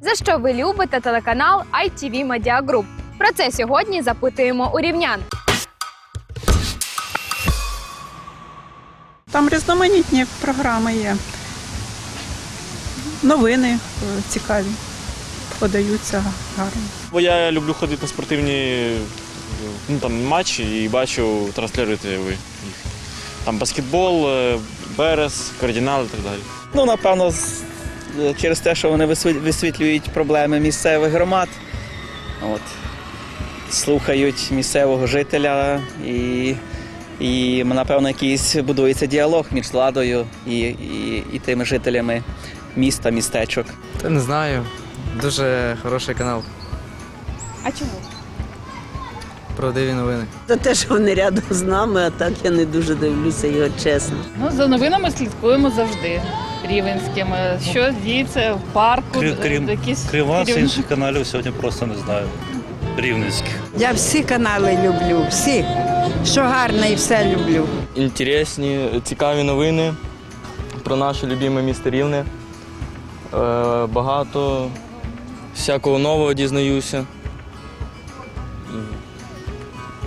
За що ви любите телеканал ITV Media Group? Про це сьогодні запитуємо у рівнян. Там різноманітні програми є. Новини е, цікаві, подаються гарно. Бо я люблю ходити на спортивні ну, там, матчі і бачу, транслюєте ви їх. Там баскетбол, е, берез, кардинал і так далі. Ну, напевно, з- через те, що вони висвітлюють проблеми місцевих громад. От. Слухають місцевого жителя і, і напевно, якийсь будується діалог між владою і, і, і тими жителями міста, містечок. Та не знаю. Дуже хороший канал. А чому? Правдиві новини. За те, що вони рядом з нами, а так я не дуже дивлюся його чесно. Ну, за новинами слідкуємо завжди рівенськими. Що діється в парку, Крім, крім, якісь крім вас, керівні- інших каналів сьогодні просто не знаю. Рівненських. Я всі канали люблю, всі. Що гарне і все люблю. інтересні, цікаві новини про наше любиме місто Рівне. Е, Багато всякого нового дізнаюся.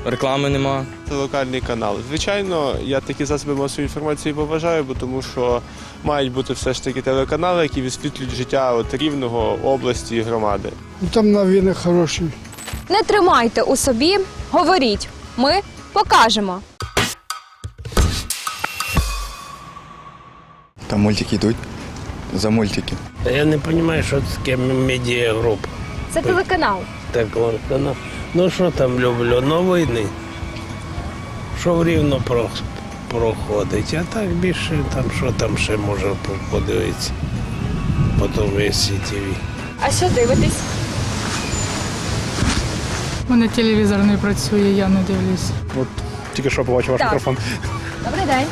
Реклами нема. Це локальний канал. Звичайно, я такі засоби масової інформації поважаю, бо тому що мають бути все ж таки телеканали, які висвітлюють життя от рівного області і громади. Там новини хороші. Не тримайте у собі, говоріть. Ми покажемо. Там мультики йдуть. За мультики. Я не розумію, що таке медіагруп. Це телеканал. Так, канал. Ну що там люблю? Новини. Що в рівно про, проходить. А так більше там що там ще може подивитися. Потім є ТВ. А що дивитесь? У мене телевізор не працює, я не дивлюсь. Тільки що побачив ваш Так. мікрофон. Добрий день.